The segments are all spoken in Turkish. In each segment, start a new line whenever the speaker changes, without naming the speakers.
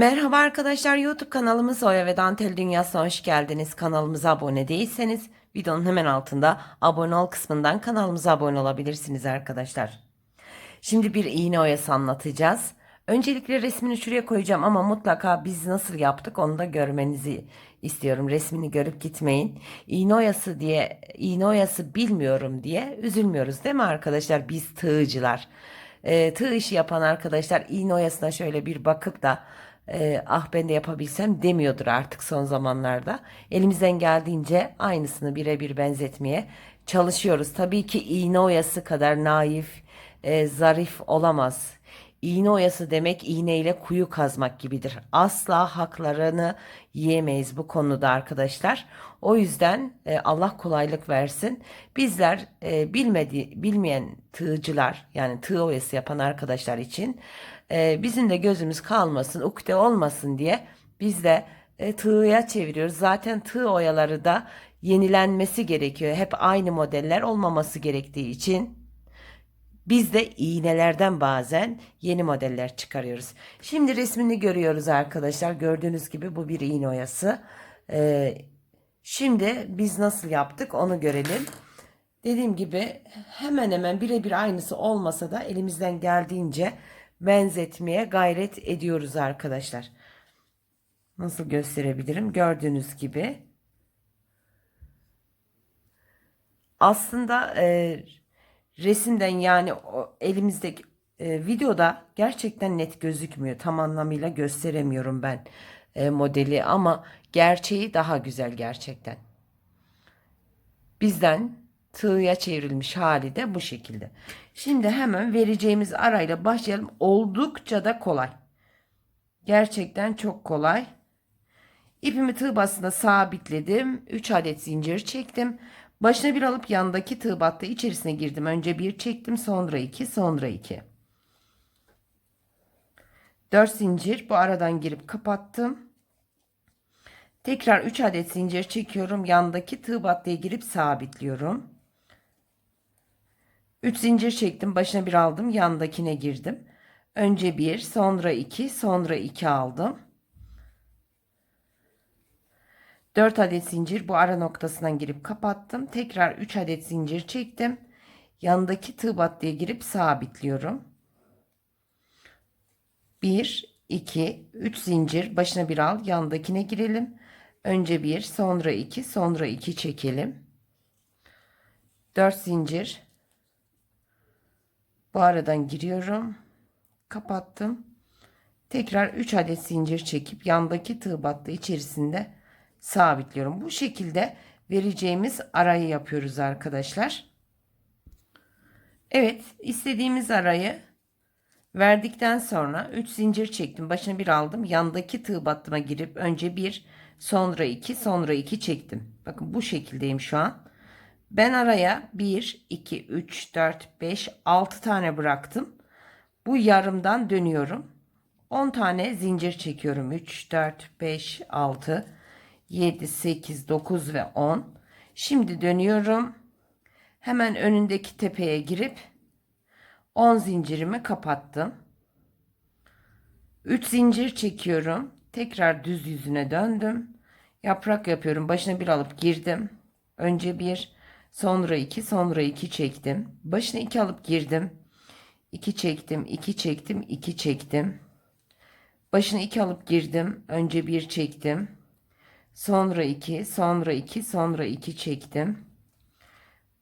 Merhaba arkadaşlar YouTube kanalımız Oya ve Dantel Dünyası'na hoş geldiniz. Kanalımıza abone değilseniz videonun hemen altında abone ol kısmından kanalımıza abone olabilirsiniz arkadaşlar. Şimdi bir iğne oyası anlatacağız. Öncelikle resmini şuraya koyacağım ama mutlaka biz nasıl yaptık onu da görmenizi istiyorum. Resmini görüp gitmeyin. İğne oyası diye, iğne oyası bilmiyorum diye üzülmüyoruz değil mi arkadaşlar? Biz tığcılar. Ee, tığ işi yapan arkadaşlar iğne oyasına şöyle bir bakıp da e, ah ben de yapabilsem demiyordur artık son zamanlarda. Elimizden geldiğince aynısını birebir benzetmeye çalışıyoruz. Tabii ki iğne oyası kadar naif, e, zarif olamaz. İğne oyası demek iğneyle kuyu kazmak gibidir. Asla haklarını yiyemeyiz bu konuda arkadaşlar. O yüzden e, Allah kolaylık versin. Bizler e, bilmedi, bilmeyen tığcılar yani tığ oyası yapan arkadaşlar için e, bizim de gözümüz kalmasın, ukde olmasın diye biz de e, tığya çeviriyoruz. Zaten tığ oyaları da yenilenmesi gerekiyor. Hep aynı modeller olmaması gerektiği için biz de iğnelerden bazen yeni modeller çıkarıyoruz. Şimdi resmini görüyoruz arkadaşlar. Gördüğünüz gibi bu bir iğne oyası. Ee, şimdi biz nasıl yaptık onu görelim. Dediğim gibi hemen hemen birebir aynısı olmasa da elimizden geldiğince benzetmeye gayret ediyoruz arkadaşlar. Nasıl gösterebilirim? Gördüğünüz gibi. Aslında e, resimden yani o elimizdeki e, videoda gerçekten net gözükmüyor. Tam anlamıyla gösteremiyorum ben e, modeli ama gerçeği daha güzel gerçekten. Bizden tığya çevrilmiş hali de bu şekilde. Şimdi hemen vereceğimiz arayla başlayalım. Oldukça da kolay. Gerçekten çok kolay. İpimi tığ bastığına sabitledim. 3 adet zincir çektim. Başına bir alıp yandaki tığ battı içerisine girdim. Önce bir çektim sonra iki sonra iki. 4 zincir bu aradan girip kapattım. Tekrar 3 adet zincir çekiyorum. Yandaki tığ battıya girip sabitliyorum. 3 zincir çektim. Başına bir aldım. Yandakine girdim. Önce bir sonra iki sonra iki aldım. 4 adet zincir bu ara noktasından girip kapattım. Tekrar 3 adet zincir çektim. Yanındaki tığ battıya girip sabitliyorum. 1 2 3 zincir başına bir al yandakine girelim. Önce 1 sonra 2 sonra 2 çekelim. 4 zincir bu aradan giriyorum. Kapattım. Tekrar 3 adet zincir çekip yandaki tığ battı içerisinde sabitliyorum. Bu şekilde vereceğimiz arayı yapıyoruz arkadaşlar. Evet istediğimiz arayı verdikten sonra 3 zincir çektim. Başına bir aldım. Yandaki tığ battıma girip önce bir sonra 2 sonra 2 çektim. Bakın bu şekildeyim şu an. Ben araya 1 2 3 4 5 6 tane bıraktım. Bu yarımdan dönüyorum. 10 tane zincir çekiyorum. 3 4 5 6 7, 8, 9 ve 10. Şimdi dönüyorum. Hemen önündeki tepeye girip 10 zincirimi kapattım. 3 zincir çekiyorum. Tekrar düz yüzüne döndüm. Yaprak yapıyorum. Başına bir alıp girdim. Önce bir, sonra iki, sonra iki çektim. Başına iki alıp girdim. 2 çektim, 2 çektim, 2 çektim. Başına iki alıp girdim. Önce bir çektim. Sonra 2, sonra 2, sonra 2 çektim.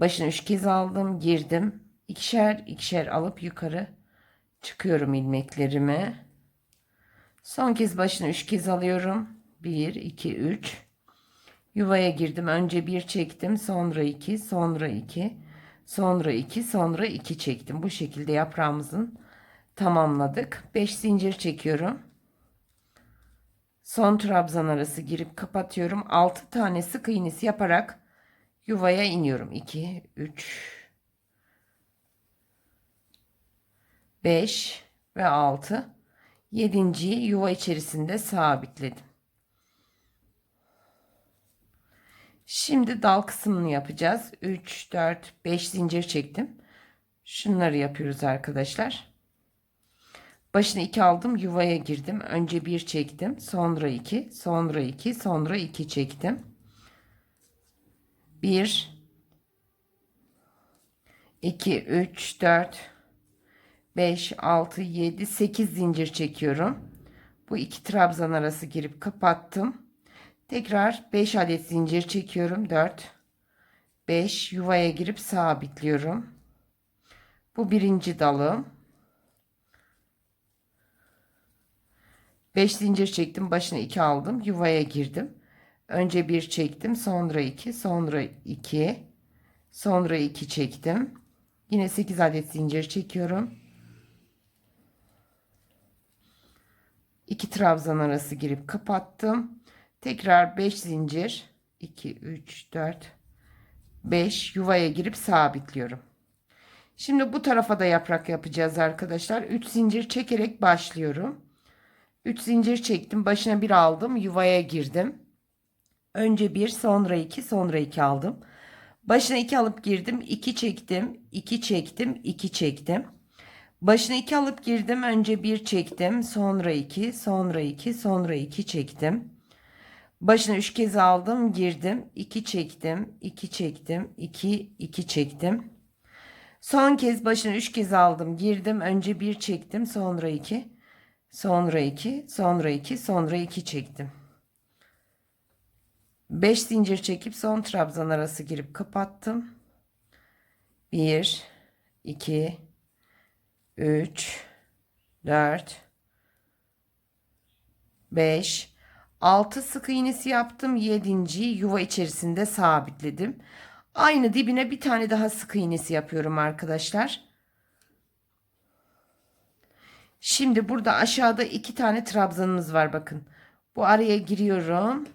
Başını 3 kez aldım, girdim. İkişer ikişer alıp yukarı çıkıyorum ilmeklerimi. Son kez başını 3 kez alıyorum. 1, 2, 3. Yuvaya girdim. Önce 1 çektim, sonra 2, sonra 2, sonra 2, sonra 2 çektim. Bu şekilde yaprağımızın tamamladık. 5 zincir çekiyorum. Son trabzan arası girip kapatıyorum. 6 tane sık iğnesi yaparak yuvaya iniyorum. 2 3 5 ve 6 7. yuva içerisinde sabitledim. Şimdi dal kısmını yapacağız. 3 4 5 zincir çektim. Şunları yapıyoruz arkadaşlar. Başına 2 aldım. Yuvaya girdim. Önce 1 çektim. Sonra 2. Sonra 2. Sonra 2 çektim. 1 2 3 4 5 6 7 8 zincir çekiyorum. Bu iki trabzan arası girip kapattım. Tekrar 5 adet zincir çekiyorum. 4 5 yuvaya girip sabitliyorum. Bu birinci dalım. 5 zincir çektim. Başına 2 aldım. Yuvaya girdim. Önce 1 çektim. Sonra 2. Sonra 2. Sonra 2 çektim. Yine 8 adet zincir çekiyorum. 2 trabzan arası girip kapattım. Tekrar 5 zincir. 2, 3, 4, 5 yuvaya girip sabitliyorum. Şimdi bu tarafa da yaprak yapacağız arkadaşlar. 3 zincir çekerek başlıyorum. 3 zincir çektim. Başına bir aldım. Yuvaya girdim. Önce bir sonra iki sonra iki aldım. Başına iki alıp girdim. 2 çektim. 2 çektim. 2 çektim. Başına 2 alıp girdim. Önce bir çektim. Sonra 2 sonra 2 sonra 2 çektim. Başına 3 kez aldım. Girdim. 2 çektim. 2 çektim. 2 2 çektim. Son kez başına 3 kez aldım. Girdim. Önce bir çektim. Sonra 2 sonra 2 sonra 2 sonra 2 çektim. 5 zincir çekip son trabzan arası girip kapattım. 1 2 3 4 5 6 sık iğnesi yaptım. 7. yuva içerisinde sabitledim. Aynı dibine bir tane daha sık iğnesi yapıyorum arkadaşlar. Şimdi burada aşağıda iki tane trabzanımız var bakın. Bu araya giriyorum.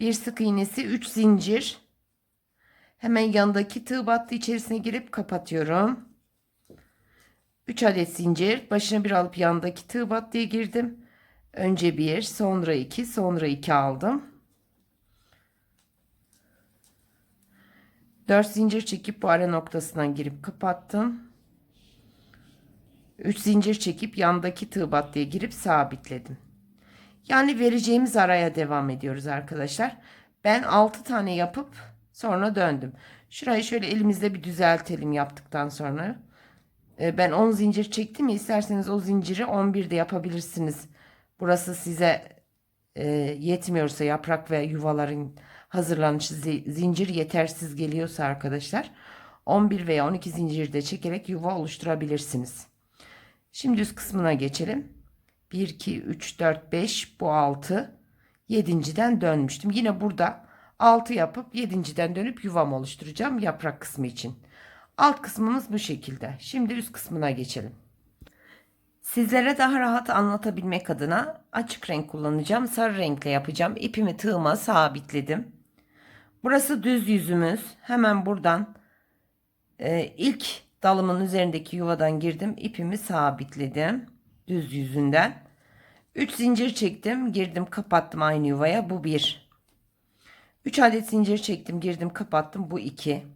Bir sık iğnesi 3 zincir. Hemen yanındaki tığ battı içerisine girip kapatıyorum. 3 adet zincir. Başına bir alıp yanındaki tığ battıya girdim. Önce bir, sonra iki, sonra iki aldım. 4 zincir çekip bu ara noktasından girip kapattım. 3 zincir çekip yandaki tığ battıya girip sabitledim. Yani vereceğimiz araya devam ediyoruz arkadaşlar. Ben 6 tane yapıp sonra döndüm. Şurayı şöyle elimizde bir düzeltelim yaptıktan sonra. Ee, ben 10 zincir çektim ya isterseniz o zinciri 11 de yapabilirsiniz. Burası size e, yetmiyorsa yaprak ve yuvaların hazırlanışı zincir yetersiz geliyorsa arkadaşlar 11 veya 12 zincir de çekerek yuva oluşturabilirsiniz. Şimdi üst kısmına geçelim. 1, 2, 3, 4, 5 bu 6. 7.den dönmüştüm. Yine burada 6 yapıp 7.den dönüp yuvam oluşturacağım yaprak kısmı için. Alt kısmımız bu şekilde. Şimdi üst kısmına geçelim. Sizlere daha rahat anlatabilmek adına açık renk kullanacağım. Sarı renkle yapacağım. İpimi tığıma sabitledim. Burası düz yüzümüz. Hemen buradan e, ilk dalımın üzerindeki yuvadan girdim. İpimi sabitledim. Düz yüzünden. 3 zincir çektim. Girdim kapattım aynı yuvaya. Bu 1. 3 adet zincir çektim. Girdim kapattım. Bu 2.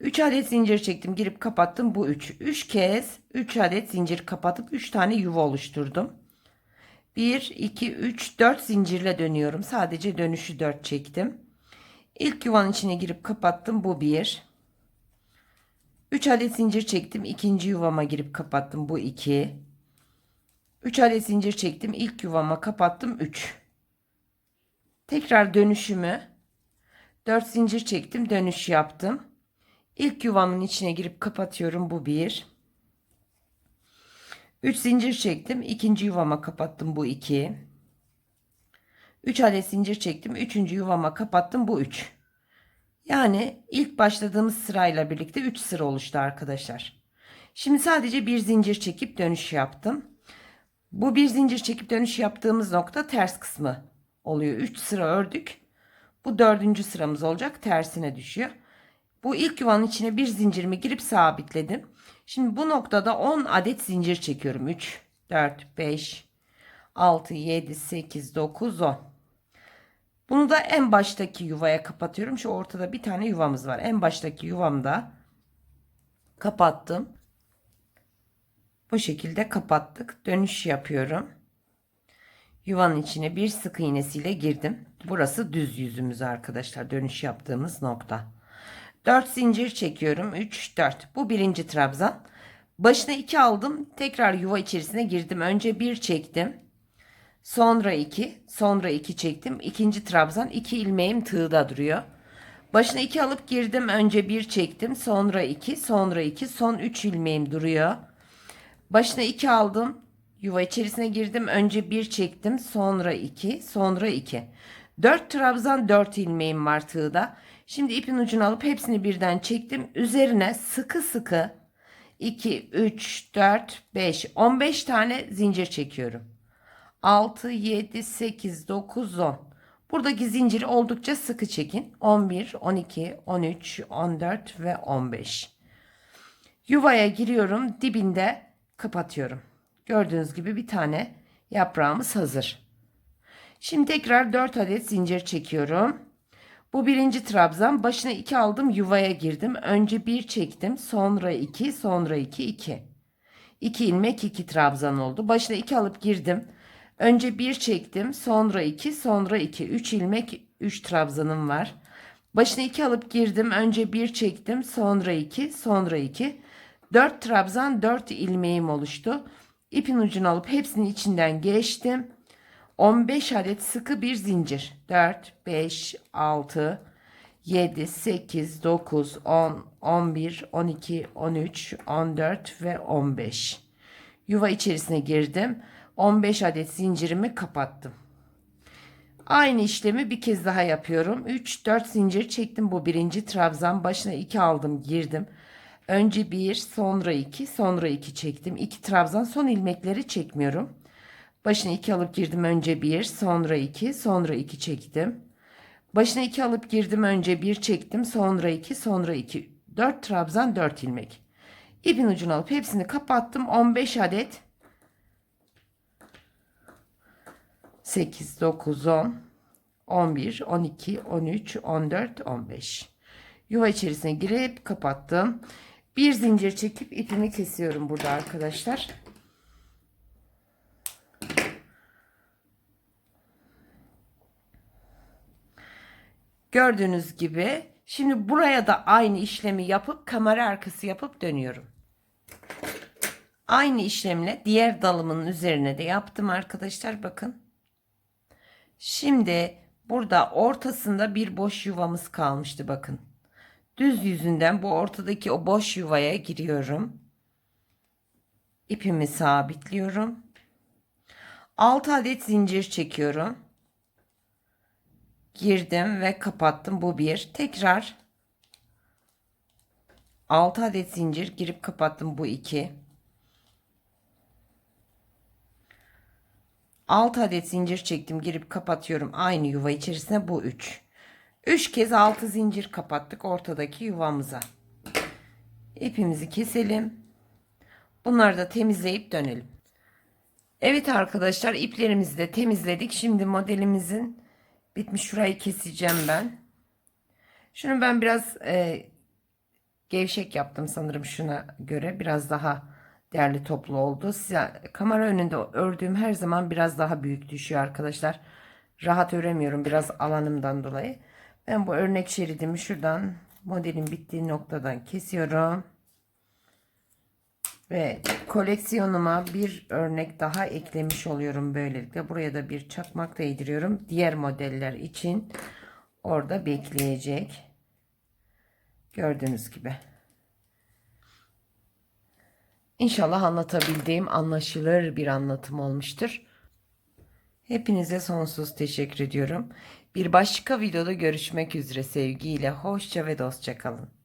3 adet zincir çektim. Girip kapattım. Bu 3. 3 kez 3 adet zincir kapatıp 3 tane yuva oluşturdum. 1, 2, 3, 4 zincirle dönüyorum. Sadece dönüşü 4 çektim. İlk yuvanın içine girip kapattım. Bu 1. 3 adet zincir çektim. İkinci yuvama girip kapattım. Bu 2. 3 adet zincir çektim. İlk yuvama kapattım. 3. Tekrar dönüşümü 4 zincir çektim. Dönüş yaptım. İlk yuvamın içine girip kapatıyorum. Bu 1. 3 zincir çektim. İkinci yuvama kapattım. Bu 2. 3 adet zincir çektim. Üçüncü yuvama kapattım. Bu 3. Yani ilk başladığımız sırayla birlikte 3 sıra oluştu arkadaşlar. Şimdi sadece bir zincir çekip dönüş yaptım. Bu bir zincir çekip dönüş yaptığımız nokta ters kısmı oluyor. 3 sıra ördük. Bu dördüncü sıramız olacak. Tersine düşüyor. Bu ilk yuvanın içine bir zincirimi girip sabitledim. Şimdi bu noktada 10 adet zincir çekiyorum. 3, 4, 5, 6, 7, 8, 9, 10. Bunu da en baştaki yuvaya kapatıyorum. Şu ortada bir tane yuvamız var. En baştaki yuvamda kapattım. Bu şekilde kapattık. Dönüş yapıyorum. Yuvanın içine bir sık iğnesiyle girdim. Burası düz yüzümüz arkadaşlar. Dönüş yaptığımız nokta. 4 zincir çekiyorum. 3, 4. Bu birinci trabzan. Başına 2 aldım. Tekrar yuva içerisine girdim. Önce 1 çektim. Sonra 2. Sonra 2 çektim. İkinci trabzan. 2 ilmeğim tığda duruyor. Başına 2 alıp girdim. Önce 1 çektim. Sonra 2. Sonra 2. Son 3 ilmeğim duruyor. Başına 2 aldım. Yuva içerisine girdim. Önce 1 çektim. Sonra 2. Sonra 2. 4 trabzan 4 ilmeğim var tığda. Şimdi ipin ucunu alıp hepsini birden çektim. Üzerine sıkı sıkı 2, 3, 4, 5, 15 tane zincir çekiyorum. 6, 7, 8, 9, 10. Buradaki zinciri oldukça sıkı çekin. 11, 12, 13, 14 ve 15. Yuvaya giriyorum. Dibinde kapatıyorum. Gördüğünüz gibi bir tane yaprağımız hazır. Şimdi tekrar 4 adet zincir çekiyorum. Bu birinci trabzan. Başına 2 aldım. Yuvaya girdim. Önce 1 çektim. Sonra 2. Sonra 2. 2. 2 ilmek 2 trabzan oldu. Başına 2 alıp girdim. Önce 1 çektim. Sonra 2. Sonra 2. 3 ilmek 3 trabzanım var. Başına 2 alıp girdim. Önce 1 çektim. Sonra 2. Sonra 2. 4 trabzan 4 ilmeğim oluştu. İpin ucunu alıp hepsinin içinden geçtim. 15 adet sıkı bir zincir. 4, 5, 6, 7, 8, 9, 10, 11, 12, 13, 14 ve 15. Yuva içerisine girdim. 15 adet zincirimi kapattım. Aynı işlemi bir kez daha yapıyorum. 3, 4 zincir çektim. Bu birinci trabzan. Başına 2 aldım girdim. Önce 1, sonra 2, sonra 2 çektim. 2 trabzan son ilmekleri çekmiyorum. Başına 2 alıp girdim önce 1 sonra 2 sonra 2 çektim. Başına 2 alıp girdim önce 1 çektim sonra 2 sonra 2 4 trabzan 4 ilmek. İpin ucunu alıp hepsini kapattım 15 adet 8 9 10 11 12 13 14 15 yuva içerisine girip kapattım. Bir zincir çekip ipimi kesiyorum burada arkadaşlar. Gördüğünüz gibi şimdi buraya da aynı işlemi yapıp kamera arkası yapıp dönüyorum. Aynı işlemle diğer dalımın üzerine de yaptım arkadaşlar bakın. Şimdi burada ortasında bir boş yuvamız kalmıştı bakın. Düz yüzünden bu ortadaki o boş yuvaya giriyorum. İpimi sabitliyorum. 6 adet zincir çekiyorum girdim ve kapattım. Bu bir. Tekrar 6 adet zincir girip kapattım. Bu iki. 6 adet zincir çektim. Girip kapatıyorum. Aynı yuva içerisine bu 3. 3 kez 6 zincir kapattık ortadaki yuvamıza. İpimizi keselim. Bunları da temizleyip dönelim. Evet arkadaşlar iplerimizi de temizledik. Şimdi modelimizin Bitmiş şurayı keseceğim ben. Şunu ben biraz e, gevşek yaptım sanırım şuna göre. Biraz daha değerli toplu oldu. Size kamera önünde ördüğüm her zaman biraz daha büyük düşüyor arkadaşlar. Rahat öremiyorum biraz alanımdan dolayı. Ben bu örnek şeridimi şuradan modelin bittiği noktadan kesiyorum. Ve koleksiyonuma bir örnek daha eklemiş oluyorum böylelikle. Buraya da bir çakmak değdiriyorum. Diğer modeller için orada bekleyecek. Gördüğünüz gibi. İnşallah anlatabildiğim anlaşılır bir anlatım olmuştur. Hepinize sonsuz teşekkür ediyorum. Bir başka videoda görüşmek üzere sevgiyle. Hoşça ve dostça kalın.